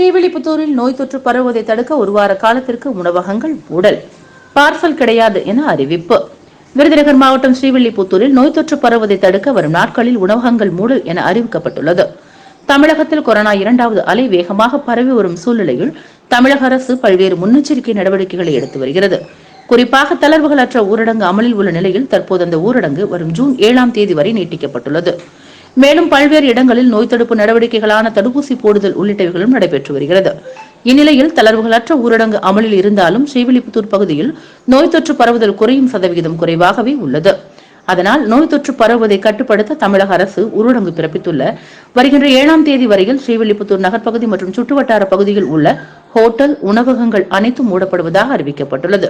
ஸ்ரீவில்லிபுத்தூரில் நோய் தொற்று பரவுவதை தடுக்க ஒரு வார காலத்திற்கு உணவகங்கள் உடல் பார்சல் கிடையாது என அறிவிப்பு. விருதுநகர் மாவட்டம் ஸ்ரீவில்லிபுத்தூரில் நோய் தொற்று பரவுவதை தடுக்க வரும் நாட்களில் உணவகங்கள் மூடல் என அறிவிக்கப்பட்டுள்ளது. தமிழகத்தில் கொரோனா இரண்டாவது அலை வேகமாக பரவி வரும் சூழ்நிலையில் தமிழக அரசு பல்வேறு முன்னெச்சரிக்கை நடவடிக்கைகளை எடுத்து வருகிறது. குறிப்பாக தளர்வுகளற்ற ஊரடங்கு அமலில் உள்ள நிலையில் தற்போது அந்த ஊரடங்கு வரும் ஜூன் ஏழாம் தேதி வரை நீட்டிக்கப்பட்டுள்ளது. மேலும் பல்வேறு இடங்களில் நோய் தடுப்பு நடவடிக்கைகளான தடுப்பூசி போடுதல் உள்ளிட்டவைகளும் நடைபெற்று வருகிறது. இந்நிலையில் தளர்வுகளற்ற ஊரடங்கு அமலில் இருந்தாலும் ஸ்ரீவில்லிபுத்தூர் பகுதியில் நோய் தொற்று பரவுதல் குறையும் சதவிகிதம் குறைவாகவே உள்ளது. அதனால் நோய் தொற்று பரவுவதை கட்டுப்படுத்த தமிழக அரசு ஊரடங்கு பிறப்பித்துள்ள. வருகின்ற ஏழாம் தேதி வரையில் ஸ்ரீவில்லிபுத்தூர் நகர்ப்பகுதி மற்றும் சுற்றுவட்டார பகுதியில் உள்ள ஹோட்டல் உணவகங்கள் அனைத்தும் மூடப்படுவதாக அறிவிக்கப்பட்டுள்ளது.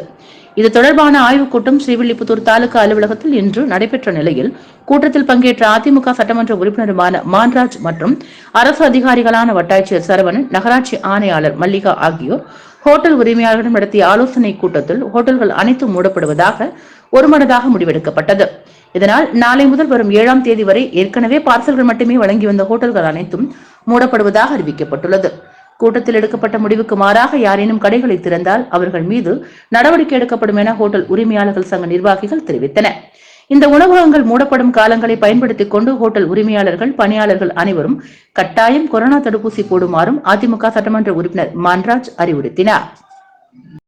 இது தொடர்பான ஆய்வுக் கூட்டம் ஸ்ரீவில்லிபுத்தூர் தாலுகா அலுவலகத்தில் இன்று நடைபெற்ற நிலையில் கூட்டத்தில் பங்கேற்ற அதிமுக சட்டமன்ற உறுப்பினருமான மான்ராஜ் மற்றும் அரசு அதிகாரிகளான வட்டாட்சியர் சரவணன் நகராட்சி ஆணையாளர் மல்லிகா ஆகியோர் ஹோட்டல் உரிமையாளர்களிடம் நடத்திய ஆலோசனை கூட்டத்தில் ஹோட்டல்கள் அனைத்தும் மூடப்படுவதாக ஒருமனதாக முடிவெடுக்கப்பட்டது. இதனால் நாளை முதல் வரும் ஏழாம் தேதி வரை ஏற்கனவே பார்சல்கள் மட்டுமே வழங்கி வந்த ஹோட்டல்கள் அனைத்தும் மூடப்படுவதாக அறிவிக்கப்பட்டுள்ளது. கூட்டத்தில் எடுக்கப்பட்ட முடிவுக்கு மாறாக யாரேனும் கடைகளை திறந்தால் அவர்கள் மீது நடவடிக்கை எடுக்கப்படும் என ஹோட்டல் உரிமையாளர்கள் சங்க நிர்வாகிகள் தெரிவித்தனர் இந்த உணவகங்கள் மூடப்படும் காலங்களை பயன்படுத்திக் கொண்டு ஹோட்டல் உரிமையாளர்கள் பணியாளர்கள் அனைவரும் கட்டாயம் கொரோனா தடுப்பூசி போடுமாறும் அதிமுக சட்டமன்ற உறுப்பினர் மான்ராஜ் அறிவுறுத்தினார்.